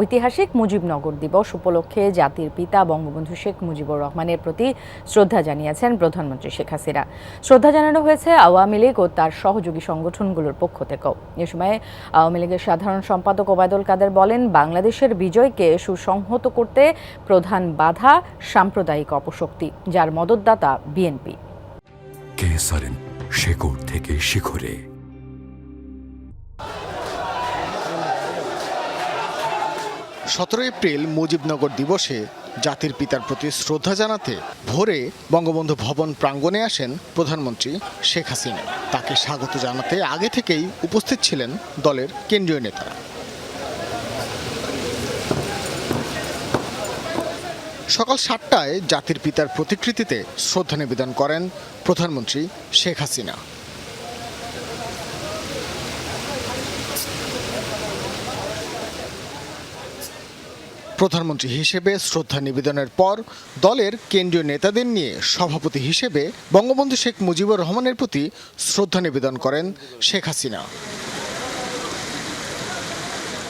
ঐতিহাসিক মুজিবনগর দিবস উপলক্ষে জাতির পিতা বঙ্গবন্ধু শেখ মুজিবুর রহমানের প্রতি শ্রদ্ধা জানিয়েছেন প্রধানমন্ত্রী শেখ হাসিনা। শ্রদ্ধা জানানো হয়েছে আওয়ামী লীগ ও তার সহযোগী সংগঠনগুলোর পক্ষ থেকেও। এ সময় আওয়ামী লীগের সাধারণ সম্পাদক ওবায়দুল কাদের বলেন, বাংলাদেশের বিজয়কে সুসংহত করতে প্রধান বাধা সাম্প্রদায়িক অপশক্তি, যার মদতদাতা বিএনপি। কেসারেন থেকে শিখরে। সতেরো এপ্রিল মুজিবনগর দিবসে জাতির পিতার প্রতি শ্রদ্ধা জানাতে ভোরে বঙ্গবন্ধু ভবন প্রাঙ্গণে আসেন প্রধানমন্ত্রী শেখ হাসিনা। তাকে স্বাগত জানাতে আগে থেকেই উপস্থিত ছিলেন দলের কেন্দ্রীয় নেতারা। সকাল সাতটায় জাতির পিতার প্রতিকৃতিতে শ্রদ্ধা নিবেদন করেন প্রধানমন্ত্রী শেখ হাসিনা। প্রধানমন্ত্রী হিসেবে শ্রদ্ধা নিবেদনের পর দলের কেন্দ্রীয় নেতাদের নিয়ে সভাপতি হিসেবে বঙ্গবন্ধু শেখ মুজিবুর রহমানের প্রতি শ্রদ্ধা নিবেদন করেন শেখ হাসিনা।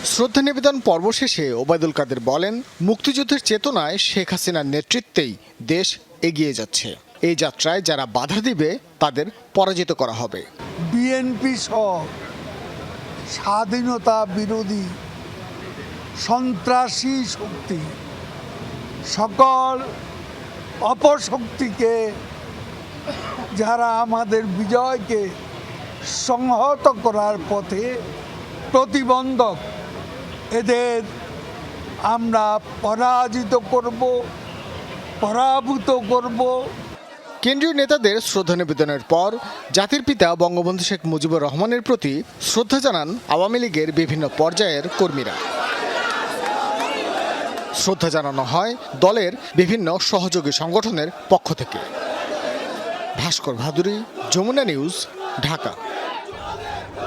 শ্রদ্ধা নিবেদন পর্ব শেষে ওবায়দুল কাদের বলেন, মুক্তিযুদ্ধের চেতনায় শেখ হাসিনার নেতৃত্বেই দেশ এগিয়ে যাচ্ছে। এই যাত্রায় যারা বাধা দিবে, তাদের পরাজিত করা হবে। বিএনপি সহ স্বাধীনতা বিরোধী সন্ত্রাসী শক্তি, সকল অপশক্তিকে যারা আমাদের বিজয়কে সংহত করার পথে প্রতিবন্ধক, এদের আমরা পরাজিত করব, পরাভূত করব। কেন্দ্রীয় নেতাদের শ্রদ্ধা নিবেদনের পর জাতির পিতা বঙ্গবন্ধু শেখ মুজিবুর রহমানের প্রতি শ্রদ্ধা জানান আওয়ামী লীগের বিভিন্ন পর্যায়ের কর্মীরা। শ্রদ্ধা জানানো হয় দলের বিভিন্ন সহযোগী সংগঠনের পক্ষ থেকে। ভাস্কর ভাদুরী যমুনা নিউজ ঢাকা।